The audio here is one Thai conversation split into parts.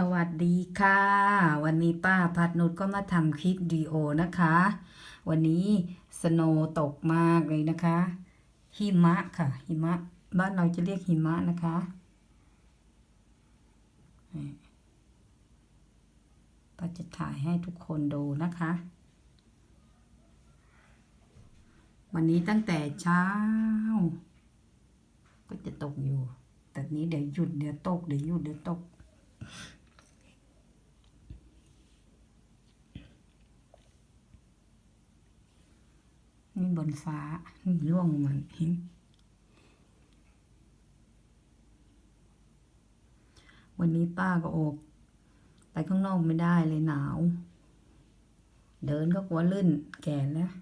สวัสดีค่ะ วันนี้ป้าพัดนุชก็มาทำคลิปดีโอนะคะ วันนี้สโนว์ตกมากเลยนะคะหิมะค่ะหิมะบ้านเราจะเรียกหิมะนะคะป้าจะถ่ายให้ทุกคนดูนะคะ วันนี้ตั้งแต่เช้า ก็จะตกอยู่ แต่นี้เดี๋ยวหยุดเดี๋ยวตกเดี๋ยวหยุดเดี๋ยวตก นี่บนฟ้า นี่ร่วงลงมาเห็นวันนี้ป้าก็ออก ไปข้างนอกไม่ได้เลยหนาว เดินก็กลัวลื่นแก่แล้ว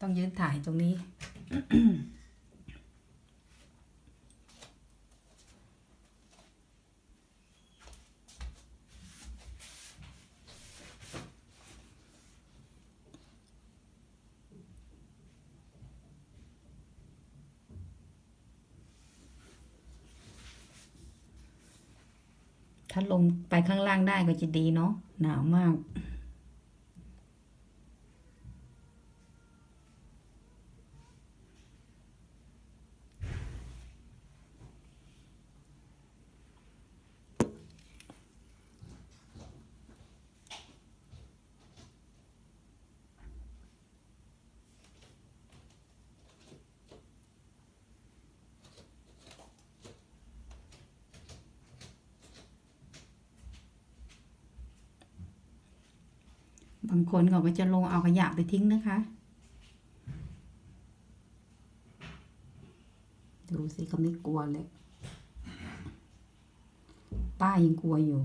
ต้องยืนถ่ายตรงนี้ ถ้าลงไปข้างล่างได้ก็จะดีเนาะหนาวมาก บางคนเขาก็จะลงเอาขยะไปทิ้งนะคะ ดูสิเขาไม่กลัวเลย ป้ายังกลัวอยู่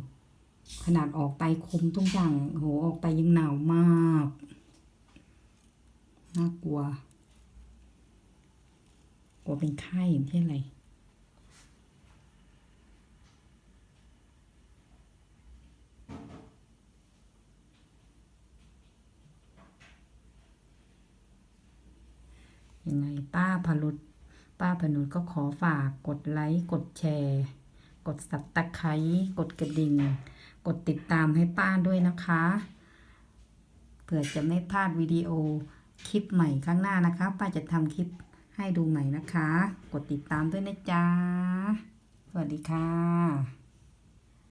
ขนาดออกไปคุมทุกอย่างโหออกไปยังหนาวมาก น่ากลัว กลัวเป็นไข้ไม่ใช่อะไร ยังไงป้าพลุดป้าพนุดก็ขอฝากกดไลค์กดแชร์ กดสับตะไคร้กดกระดิ่ง กดติดตามให้ป้าด้วยนะคะเผื่อจะไม่พลาดวิดีโอคลิปใหม่ข้างหน้านะคะ ป้าจะทำคลิปให้ดูใหม่นะคะ กดติดตามด้วยนะจ๊ะสวัสดีค่ะ